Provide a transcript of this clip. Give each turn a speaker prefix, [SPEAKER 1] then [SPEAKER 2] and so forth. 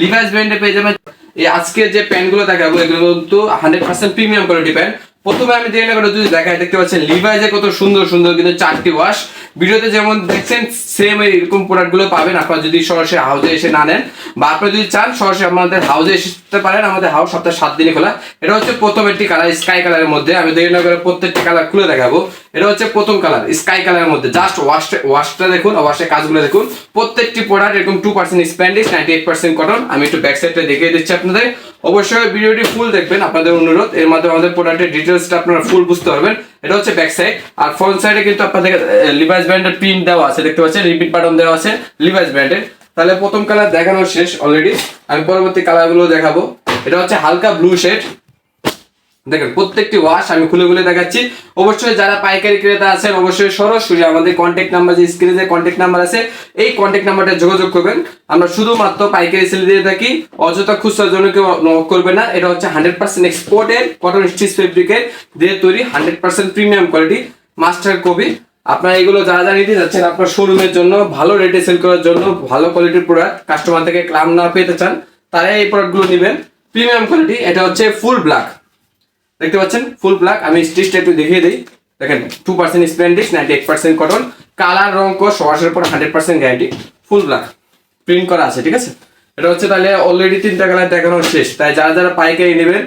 [SPEAKER 1] Levi's ব্র্যান্ডে পেয়ে যাবেন। এই আজকে যে প্যান্টগুলো দেখাবো, এগুলো কিন্তু hundred percent premium quality pant. প্রথমে আমি নেব যদি দেখাই, দেখতে পাচ্ছেন লিভাইজে কত সুন্দর সুন্দর কিন্তু চারটি ওয়াশ ভিডিওতে যেমন দেখছেন সেম এরকম প্রোডাক্টগুলো পাবেন। আপনারা যদি সরাসরি হাউসে এসে না নেন, বা আপনারা যদি চান সরাসরি আমাদের হাউসে এসে পারেন, আমাদের হাউস সপ্তাহে সাত দিনে খোলা। এটা হচ্ছে প্রথম একটি কালার স্কাই কালারের মধ্যে। আমি করে প্রত্যেকটি কালার খুলে দেখাবো। এটা হচ্ছে প্রথম কালার স্কাই কালারের মধ্যে। জাস্ট ওয়াশটা ওয়াশটা দেখুন ওয়াশের কাজগুলো দেখুন। প্রত্যেকটি প্রোডাক্ট এরকম two percent spandex ninety eight percent cotton আমি একটু ব্যাক সাইডটা দেখিয়ে দিচ্ছি আপনাদের। অবশ্যই ভিডিওটি ফুল দেখবেন, আপনাদের অনুরোধ। এর মাধ্যমে আমাদের প্রোডাক্টের ডিটেলসটা আপনারা ফুল বুঝতে পারবেন। এটা হচ্ছে ব্যাক সাইড আর ফ্রন্ট সাইডে কিন্তু আপনাদের লিভাইস ব্র্যান্ডের প্রিন্ট দেওয়া আছে, দেখতে পাচ্ছেন? রিপিট বাটন দেওয়া আছে লিভাইস ব্র্যান্ডের তাহলে প্রথম কালার দেখানো শেষ অলরেডি আমি পরবর্তী কালারগুলো দেখাবো। এটা হচ্ছে হালকা ব্লু শেড দেখেন, প্রত্যেকটি ওয়াশ আমি খুলে খুলে দেখাচ্ছি। অবশ্যই যারা পাইকারি ক্রেতা আছেন, অবশ্যই সরাসরি আমাদের কন্ট্যাক্ট নাম্বার যে স্ক্রিনে যে কন্ট্যাক্ট নাম্বার আছে, এই কন্ট্যাক্ট নাম্বারটা যোগাযোগ করবেন। আমরা শুধুমাত্র পাইকারি সেল দিয়ে থাকি, অযথা খুচরার জন্য কেউ নক করবে না। এটা হচ্ছে হান্ড্রেড পার্সেন্ট এক্সপোর্টের কটন স্টিচ ফেব্রিকের দিয়ে তৈরি hundred percent premium quality master copy. আপনারা এগুলো যারা যা নিতে যাচ্ছেন, আপনার শোরুমের জন্য, ভালো রেটে সেল করার জন্য, ভালো কোয়ালিটির প্রোডাক্ট কাস্টমার থেকে ক্লাম না পেতে চান তারা এই প্রোডাক্টগুলো নেবেন। প্রিমিয়াম কোয়ালিটি এটা হচ্ছে ফুল ব্ল্যাক দেখতে পাচ্ছেন? ফুল ব্ল্যাক আমি স্টিচটা একটু দেখিয়ে দিই। দেখেন two percent spandex ninety eight percent cotton colour, রং কর ওয়াশের পর hundred percent guarantee full black print করা আছে, ঠিক আছে? এটা হচ্ছে তাহলে অলরেডি তিনটা কালার দেখানো শেষ। তাই যারা যারা পাইকারি নেবেন